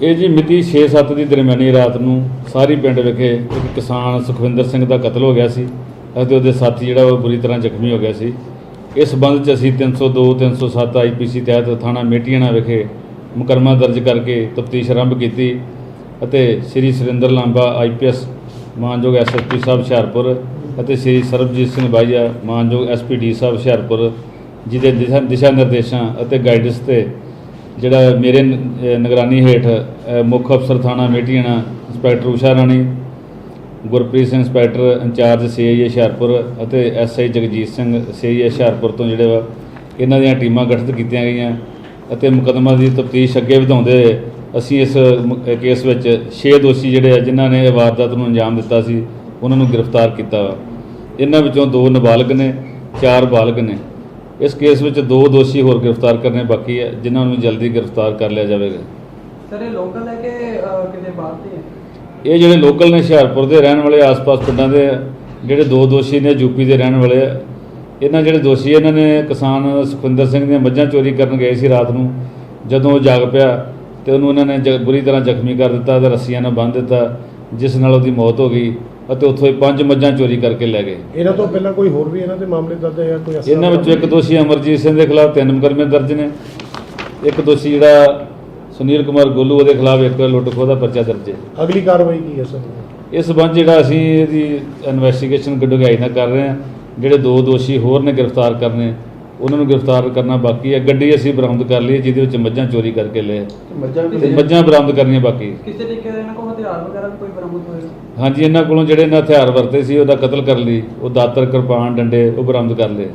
ਇਹ ਜੀ ਮਿਤੀ 6-7 ਦੀ ਦਰਮਿਆਨੀ ਰਾਤ ਨੂੰ ਸਾਰੀ ਪਿੰਡ ਵਿਖੇ ਇੱਕ ਕਿਸਾਨ ਸੁਖਵਿੰਦਰ ਸਿੰਘ ਦਾ ਕਤਲ ਹੋ ਗਿਆ ਸੀ ਅਤੇ ਉਹਦੇ ਸਾਥੀ ਜਿਹੜਾ ਉਹ ਬੁਰੀ ਤਰ੍ਹਾਂ ਜ਼ਖਮੀ ਹੋ ਗਿਆ ਸੀ। ਇਸ ਸੰਬੰਧ 'ਚ ਅਸੀਂ 302 307 ਆਈਪੀਸੀ ਤਹਿਤ ਥਾਣਾ ਮੇਟੀਆਣਾ ਵਿਖੇ ਮੁਕਰਮਾ ਦਰਜ ਕਰਕੇ ਤਫਤੀਸ਼ ਆਰੰਭ ਕੀਤੀ ਅਤੇ ਸ੍ਰੀ ਸੁਰਿੰਦਰ ਲਾਂਬਾ ਆਈਪੀਐਸ ਮਾਨਯੋਗ ਐਸਐਸਪੀ ਸਾਹਿਬ ਹੁਸ਼ਿਆਰਪੁਰ ਅਤੇ ਸ੍ਰੀ ਸਰਬਜੀਤ ਸਿੰਘ ਬਾਈਆ, ਮਾਨਯੋਗ ਐਸਪੀਡੀ ਸਾਹਿਬ ਹੁਸ਼ਿਆਰਪੁਰ, ਜਿਹਦੇ ਦਿਸ਼ਾ ਦਿਸ਼ਾ ਨਿਰਦੇਸ਼ਾਂ ਅਤੇ ਗਾਈਡੈਂਸ ਤੇ ਜਿਹੜਾ ਮੇਰੇ ਨਿਗਰਾਨੀ ਹੇਠ ਮੁੱਖ ਅਫਸਰ ਥਾਣਾ Metiana, inspector Usha Rani, Gurpreet Singh inspector incharge CIA Hoshiarpur ਅਤੇ ਐਸਆਈ ਜਗਜੀਤ ਸਿੰਘ ਸੀਆਈਏ ਹੁਸ਼ਿਆਰਪੁਰ ਤੋਂ ਜਿਹੜੇ ਵਾ, ਇਹਨਾਂ ਦੀਆਂ ਟੀਮਾਂ ਗਠਿਤ ਕੀਤੀਆਂ ਗਈਆਂ ਅਤੇ ਮੁਕੱਦਮਾ ਦੀ ਤਫਤੀਸ਼ ਅੱਗੇ ਵਧਾਉਂਦੇ ਅਸੀਂ ਇਸ ਮੁ- ਕੇਸ ਵਿੱਚ 6 ਦੋਸ਼ੀ ਜਿਹੜੇ ਆ, ਜਿਨ੍ਹਾਂ ਨੇ ਵਾਰਦਾਤ ਨੂੰ ਅੰਜਾਮ ਦਿੱਤਾ ਸੀ, ਉਹਨਾਂ ਨੂੰ ਗ੍ਰਿਫਤਾਰ ਕੀਤਾ ਵਾ। ਇਹਨਾਂ ਵਿੱਚੋਂ ਦੋ ਨਾਬਾਲਗ ਨੇ, ਚਾਰ ਬਾਲਗ ਨੇ। ਇਸ ਕੇਸ ਵਿੱਚ ਦੋ ਦੋਸ਼ੀ ਹੋਰ ਗ੍ਰਿਫਤਾਰ ਕਰਨੇ ਬਾਕੀ ਹੈ ਜਿਨ੍ਹਾਂ ਨੂੰ ਜਲਦੀ ਗ੍ਰਿਫਤਾਰ ਕਰ ਲਿਆ ਜਾਵੇਗਾ। ਸਰ ਇਹ ਲੋਕਲ ਹੈ ਕਿ ਕਿਤੇ ਬਾਹਰ ਦੇ ਹੈ? ਇਹ ਜਿਹੜੇ ਲੋਕਲ ਨੇ ਹੁਸ਼ਿਆਰਪੁਰ ਦੇ ਰਹਿਣ ਵਾਲੇ ਆਸ-ਪਾਸ ਪਿੰਡਾਂ ਦੇ ਜਿਹੜੇ ਦੋ ਦੋਸ਼ੀ ਨੇ ਯੂਪੀ ਦੇ ਰਹਿਣ ਵਾਲੇ ਆ। ਇਹਨਾਂ ਜਿਹੜੇ ਦੋਸ਼ੀ ਇਹਨਾਂ ਨੇ ਕਿਸਾਨ ਸੁਖਵਿੰਦਰ ਸਿੰਘ ਦੀਆਂ ਮੱਝਾਂ ਚੋਰੀ ਕਰਨ ਗਏ ਸੀ ਰਾਤ ਨੂੰ ਜਦੋਂ ਉਹ ਜਾਗ ਪਿਆ ਤੇ ਉਹਨੂੰ ਇਹਨਾਂ ਨੇ ਜ- ਬੁਰੀ ਤਰ੍ਹਾਂ ਜ਼ਖਮੀ ਕਰ ਦਿੱਤਾ ਤੇ ਰੱਸੀਆਂ ਨਾਲ ਬੰਨ੍ਹ ਦਿੱਤਾ ਜਿਸ ਨਾਲ ਉਹਦੀ ਮੌਤ ਹੋ ਗਈ। ਅਤੇ ਉੱਥੋਂ ਹੀ ਪੰਜ ਮੱਝਾਂ ਚੋਰੀ ਕਰਕੇ ਲੈ ਗਏ। ਇਹਨਾਂ ਤੋਂ ਪਹਿਲਾਂ ਕੋਈ ਹੋਰ ਵੀ ਇਹਨਾਂ ਦੇ ਮਾਮਲੇ ਦਰਜ ਹੈ ਕੋਈ ਅਸਲਾ ਇਹਨਾਂ ਵਿੱਚੋਂ ਇੱਕ ਦੋਸ਼ੀ ਅਮਰਜੀਤ ਸਿੰਘ ਦੇ ਖਿਲਾਫ ਤਿੰਨ ਮੁਕੱਦਮੇ ਦਰਜ ਨੇ। ਇੱਕ ਦੋਸ਼ੀ ਜਿਹੜਾ ਸੁਨੀਲ ਕੁਮਾਰ ਗੋਲੂ ਉਹਦੇ ਖਿਲਾਫ ਇੱਕ ਲੁੱਟ ਖੋਹ ਦਾ ਪਰਚਾ ਦਰਜ ਹੈ। ਅਗਲੀ ਕਾਰਵਾਈ ਕੀ ਹੈ ਸਰ? ਇਸ ਸੰਬੰਧ ਜਿਹੜਾ ਅਸੀਂ ਇਹਦੀ ਇਨਵੈਸਟੀਗੇਸ਼ਨ ਡੂੰਘਾਈ ਨਾਲ ਕਰ ਰਹੇ ਹਾਂ। ਜਿਹੜੇ ਦੋ ਦੋਸ਼ੀ ਹੋਰ ਨੇ ਗ੍ਰਿਫਤਾਰ ਕਰਨੇ ਉਹਨਾਂ ਨੂੰ ਗ੍ਰਿਫਤਾਰ ਕਰਨਾ ਬਾਕੀ ਹੈ। ਗੱਡੀ ਅਸੀਂ ਬਰਾਮਦ ਕਰ ਲਈ ਹੈ, ਜਿਹਦੇ ਵਿੱਚ ਮੱਝਾਂ ਚੋਰੀ ਕਰਕੇ ਲਏ। ਮੱਝਾਂ ਤੇ ਮੱਝਾਂ ਬਰਾਮਦ ਕਰਨੀਆਂ ਬਾਕੀ। ਕਿਸੇ ਤਰੀਕੇ ਦੇ ਇਹਨਾਂ ਕੋਲ ਹਥਿਆਰ ਵਗੈਰਾ ਵੀ ਕੋਈ ਬਰਾਮਦ ਹੋਏਗਾ ਹਾਂਜੀ ਇਹਨਾਂ ਕੋਲੋਂ ਜਿਹੜੇ ਇਹਨਾਂ ਹਥਿਆਰ ਵਰਤੇ ਸੀ ਉਹਦਾ ਕਤਲ ਕਰ ਲਈ। ਉਹ ਦਾਤਰ ਕਿਰਪਾਨ ਡੰਡੇ ਉਹ ਬਰਾਮਦ ਕਰ ਲਏ।